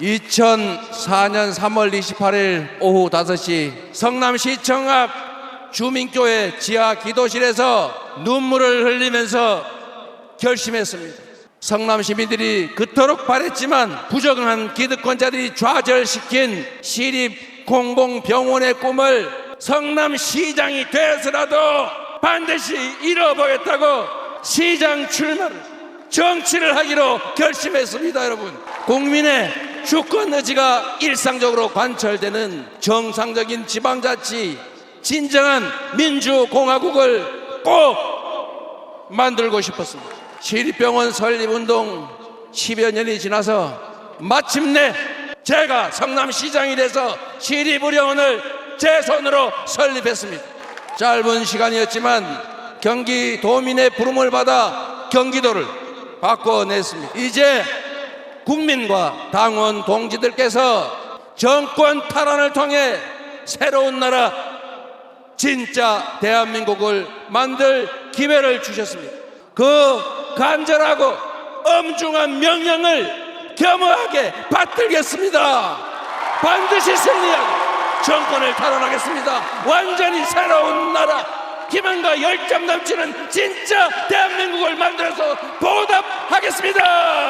2004년 3월 28일 오후 5시 성남시청 앞 주민교회 지하 기도실에서 눈물을 흘리면서 결심했습니다. 성남 시민들이 그토록 바랬지만 부정한 기득권자들이 좌절시킨 시립 공공병원의 꿈을 성남시장이 돼서라도 반드시 이뤄보겠다고 시장 출마를 정치를 하기로 결심했습니다, 여러분. 국민의 주권 의지가 일상적으로 관철되는 정상적인 지방자치, 진정한 민주공화국을 꼭 만들고 싶었습니다. 시립병원 설립운동 10여 년이 지나서 마침내 제가 성남시장이 돼서 시립의료원을 제 손으로 설립했습니다. 짧은 시간이었지만 경기도민의 부름을 받아 경기도를 바꿔냈습니다. 이제 국민과 당원 동지들께서 정권 탈환을 통해 새로운 나라 진짜 대한민국을 만들 기회를 주셨습니다. 그 간절하고 엄중한 명령을 겸허하게 받들겠습니다. 반드시 승리하고 정권을 탈환하겠습니다. 완전히 새로운 나라, 기만과 열정 넘치는 진짜 대한민국을 만들어서 보답하겠습니다.